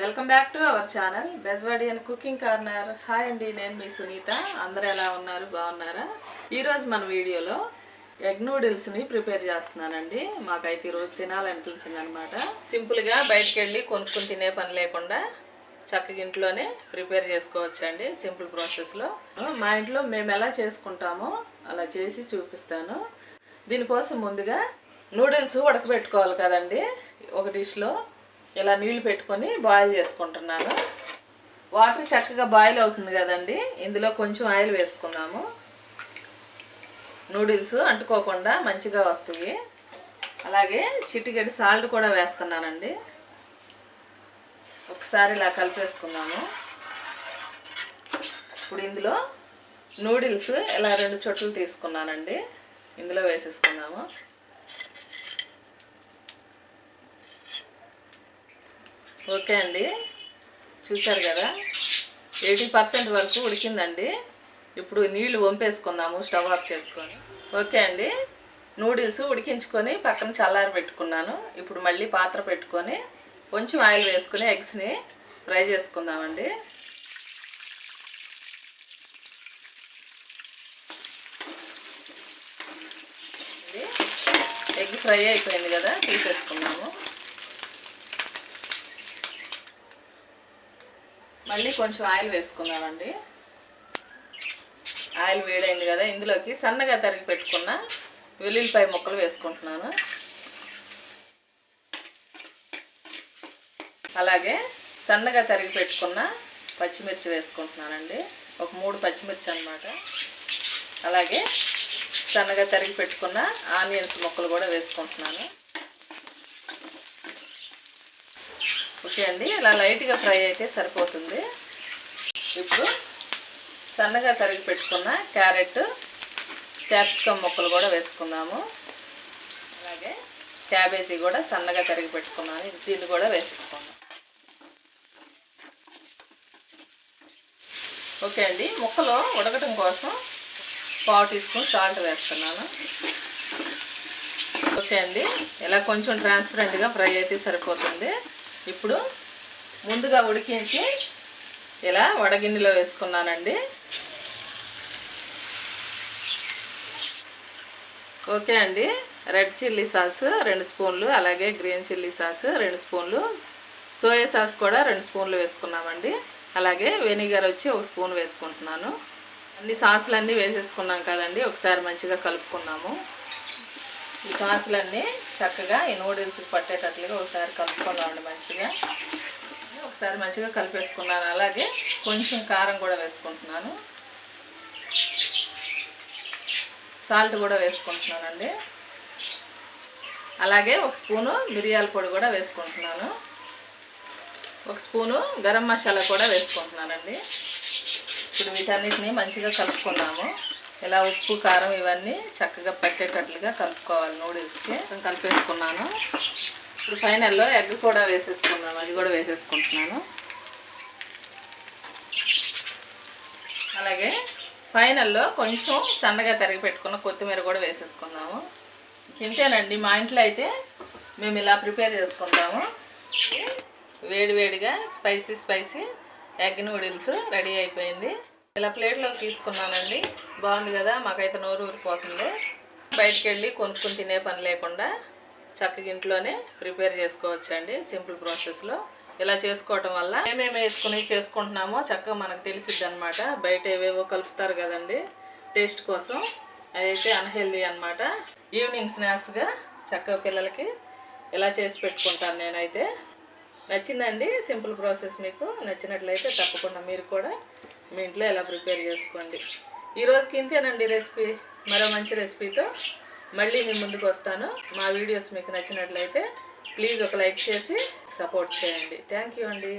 Welcome back to our channel Bezwadi cooking corner. Hi అండి నేను మీ సునీత. అందరూ ఎలా ఉన్నారు? బాగున్నారా? ఈరోజు మన వీడియోలో ఎగ్ నూడిల్స్ని ప్రిపేర్ చేస్తున్నానండి. మాకైతే ఈరోజు తినాలనిపించింది అనమాట సింపుల్గా బయటకు వెళ్ళి కొనుక్కుని తినే పని లేకుండా చక్కగా ఇంట్లోనే ప్రిపేర్ చేసుకోవచ్చండి సింపుల్ ప్రాసెస్లో. మా ఇంట్లో మేము ఎలా చేసుకుంటామో అలా చేసి చూపిస్తాను. దీనికోసం ముందుగా నూడిల్స్ ఉడకబెట్టుకోవాలి కదండి ఒక డిష్లో. ఇలా నీళ్ళు పెట్టుకొని బాయిల్ చేసుకుంటున్నాను. వాటర్ చక్కగా బాయిల్ అవుతుంది కదండి. ఇందులో కొంచెం ఆయిల్ వేసుకున్నాము. నూడిల్స్ అంటుకోకుండా మంచిగా వస్తాయి. అలాగే చిటికెడి సాల్ట్ కూడా వేస్తున్నానండి. ఒకసారి ఇలా కలిపేసుకున్నాము. ఇప్పుడు ఇందులో నూడిల్స్ ఇలా రెండు చొట్లు తీసుకున్నానండి. ఇందులో వేసేసుకున్నాము. ఓకే అండి. చూశారు కదా? ఎయిటీ పర్సెంట్ వరకు ఉడికిందండి. ఇప్పుడు నీళ్ళు వంపేసుకుందాము స్టవ్ ఆఫ్ చేసుకొని. ఓకే అండి. నూడిల్స్ ఉడికించుకొని పక్కన చల్లారి పెట్టుకున్నాను. ఇప్పుడు మళ్ళీ పాత్ర పెట్టుకొని కొంచెం ఆయిల్ వేసుకుని ఎగ్స్ని ఫ్రై చేసుకుందామండి. ఎగ్ ఫ్రై అయిపోయింది కదా తీసేసుకున్నాము. మళ్ళీ కొంచెం ఆయిల్ వేసుకున్నామండి ఆయిల్ వేడైంది కదా ఇందులోకి సన్నగా తరిగి పెట్టుకున్న వెల్లుల్లిపాయ ముక్కలు వేసుకుంటున్నాను. అలాగే సన్నగా తరిగి పెట్టుకున్న పచ్చిమిర్చి వేసుకుంటున్నానండి. ఒక మూడు పచ్చిమిర్చి అనమాట అలాగే సన్నగా తరిగి పెట్టుకున్న ఆనియన్స్ ముక్కలు కూడా వేసుకుంటున్నాను. ఓకే అండి ఇలా లైట్గా ఫ్రై అయితే సరిపోతుంది. ఇప్పుడు సన్నగా తరిగి పెట్టుకున్న క్యారెట్ క్యాప్సికమ్ ముక్కలు కూడా వేసుకుందాము. అలాగే క్యాబేజీ కూడా సన్నగా తరిగి పెట్టుకున్నాను దీన్ని కూడా వేసేసుకుందాం. ఓకే అండి ముక్కలు ఉడకటం కోసం పావు టీ స్పూన్ సాల్ట్ వేస్తున్నాను. ఓకే అండి ఇలా కొంచెం ట్రాన్స్పరెంట్గా ఫ్రై అయితే సరిపోతుంది. ఇప్పుడు ముందుగా ఉడికించి ఇలా వడగిన్నెలో వేసుకున్నానండి. ఓకే అండి. రెడ్ చిల్లీ సాస్ రెండు స్పూన్లు అలాగే గ్రీన్ చిల్లీ సాస్ రెండు స్పూన్లు సోయా సాస్ కూడా రెండు స్పూన్లు వేసుకున్నామండి. అలాగే వెనిగర్ వచ్చి ఒక స్పూన్ వేసుకుంటున్నాను. అన్ని సాసులన్నీ వేసేసుకున్నాం కదండి ఒకసారి మంచిగా కలుపుకున్నాము. ఈ సాసులన్నీ చక్కగా ఈ నూడిల్స్కి పట్టేటట్లుగా ఒకసారి కలుపుకోవాలండి మంచిగా. ఒకసారి మంచిగా కలిపేసుకున్నాను. అలాగే కొంచెం కారం కూడా వేసుకుంటున్నాను. సాల్ట్ కూడా వేసుకుంటున్నానండి. అలాగే ఒక స్పూను మిరియాల పొడి కూడా వేసుకుంటున్నాను. ఒక స్పూను గరం మసాలా కూడా వేసుకుంటున్నానండి. ఇప్పుడు వీటన్నిటిని మంచిగా కలుపుకున్నాము ఇలా ఉప్పు కారం ఇవన్నీ చక్కగా పట్టేటట్లుగా కలుపుకోవాలి నూడిల్స్కి. కలిపేసుకున్నాను. ఇప్పుడు ఫైనల్లో ఎగ్ కూడా వేసేసుకున్నాను. అది కూడా వేసేసుకుంటున్నాను. అలాగే ఫైనల్లో కొంచెం సన్నగా తరిగి పెట్టుకున్న కొత్తిమీర కూడా వేసేసుకున్నాము. ఇంతేనండి మా ఇంట్లో అయితే మేము ఇలా ప్రిపేర్ చేసుకుంటాము. వేడి వేడిగా spicy spicy egg noodles ready అయిపోయింది. ఇలా ప్లేట్లోకి తీసుకున్నానండి. బాగుంది కదా? మాకైతే నోరు ఊరిపోతుంది. బయటికి వెళ్ళి కొనుక్కుని తినే పని లేకుండా చక్కగా ఇంట్లోనే ప్రిపేర్ చేసుకోవచ్చండి సింపుల్ ప్రాసెస్లో. ఇలా చేసుకోవటం వల్ల ఏమేమి వేసుకుని చేసుకుంటున్నామో చక్కగా మనకు తెలిసిద్ది అనమాట బయట ఏవేవో కలుపుతారు కదండి. టేస్ట్ కోసం అదైతే అన్హెల్దీ అనమాట ఈవినింగ్ స్నాక్స్గా చక్కగా పిల్లలకి ఇలా చేసి పెట్టుకుంటాను నేనైతే. నచ్చిందండి సింపుల్ ప్రాసెస్ మీకు. నచ్చినట్లయితే తప్పకుండా మీరు కూడా మీ ఇంట్లో ఎలా ప్రిపేర్ చేసుకోండి. ఈరోజుకి ఇంతేనండి రెసిపీ. మరో మంచి రెసిపీతో మళ్ళీ మీ ముందుకు వస్తాను. మా వీడియోస్ మీకు నచ్చినట్లయితే ప్లీజ్ ఒక లైక్ చేసి సపోర్ట్ చేయండి. థ్యాంక్ యూ అండి.